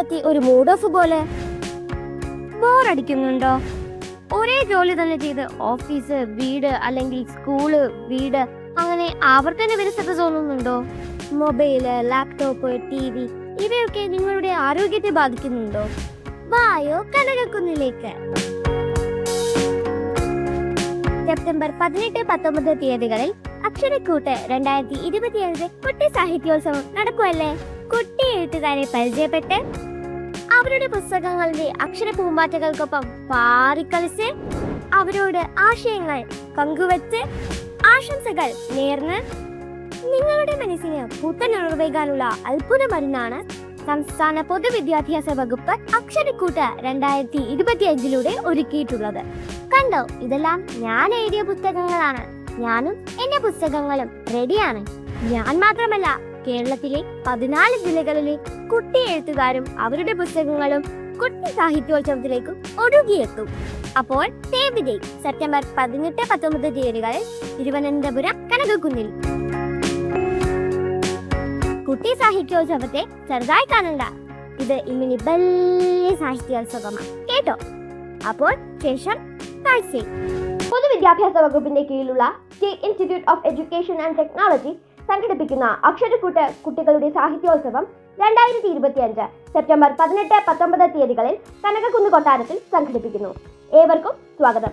പറ്റി ഒരു mood off പോലെ. ബോറടിക്കുന്നുണ്ടോ ഒരേ ജോലി തന്നെ ചെയ്ത് ഓഫീസ് വീട് അല്ലെങ്കിൽ സ്കൂൾ വീട് അങ്ങനെ ആവർത്തന വിരസത തോന്നുന്നുണ്ടോ മൊബൈൽ ലാപ്ടോപ്പ് ടി വി ഇവയൊക്കെ നിങ്ങളുടെ ആരോഗ്യത്തെ ബാധിക്കുന്നുണ്ടോ? വായോ കനകക്കുന്നിലേക്ക്. സെപ്റ്റംബർ പതിനെട്ട് പത്തൊമ്പത് തീയതികളിൽ അക്ഷരക്കൂട്ട് രണ്ടായിരത്തി ഇരുപത്തിയേഴ് കുട്ടി സാഹിത്യോത്സവം നടക്കുമല്ലേ കുട്ടി എഴുത്തുകാരെ പരിചയപ്പെട്ട് അവരുടെ പുസ്തകങ്ങളുടെ അക്ഷര പൂമ്പാറ്റകൾക്കൊപ്പം പാറിക്കളിച്ച് അവരോട് ആശയങ്ങൾ പങ്കുവച്ച് ആശംസകൾ നേർന്ന് നിങ്ങളുടെ മനസ്സിന് പുത്തനുണർവേകാനുള്ള അത്ഭുത മരുന്നാണ് സംസ്ഥാന പൊതുവിദ്യാഭ്യാസ വകുപ്പ് അക്ഷരക്കൂട്ട് രണ്ടായിരത്തി ഇരുപത്തി അഞ്ചിലൂടെ ഒരുക്കിയിട്ടുള്ളത്. കണ്ടോ ഇതെല്ലാം ഞാൻ എഴുതിയ പുസ്തകങ്ങളാണ്. ഞാനും എന്റെ പുസ്തകങ്ങളും റെഡിയാണ് ഞാൻ മാത്രമല്ല കേരളത്തിലെ പതിനാല് ജില്ലകളിലെ കുട്ടി എഴുത്തുകാരും അവരുടെ പുസ്തകങ്ങളും കുട്ടി സാഹിത്യോത്സവത്തിലേക്ക് ഒഴുകിയെത്തും അപ്പോൾ സെപ്റ്റംബർ പതിനെട്ട് പത്തൊമ്പത് തീയതികളിൽ തിരുവനന്തപുരം കനകക്കുന്നിൽ. കുട്ടി സാഹിത്യോത്സവത്തെ ചെറുതായി കാണണ്ട. ഇത് ഇങ്ങനെ വലിയ സാഹിത്യോത്സവമാണ്. കേട്ടോ? അപ്പോൾ ശേഷം പൊതുവിദ്യാഭ്യാസ വകുപ്പിന്റെ കീഴിലുള്ള state institute of education and technology സംഘടിപ്പിക്കുന്ന അക്ഷരക്കൂട്ട് കുട്ടികളുടെ സാഹിത്യോത്സവം രണ്ടായിരത്തി ഇരുപത്തി അഞ്ച് സെപ്റ്റംബർ പതിനെട്ട് പത്തൊമ്പത് തീയതികളിൽ കനകക്കുന്ന് കൊട്ടാരത്തിൽ സംഘടിപ്പിക്കുന്നു. ഏവർക്കും സ്വാഗതം.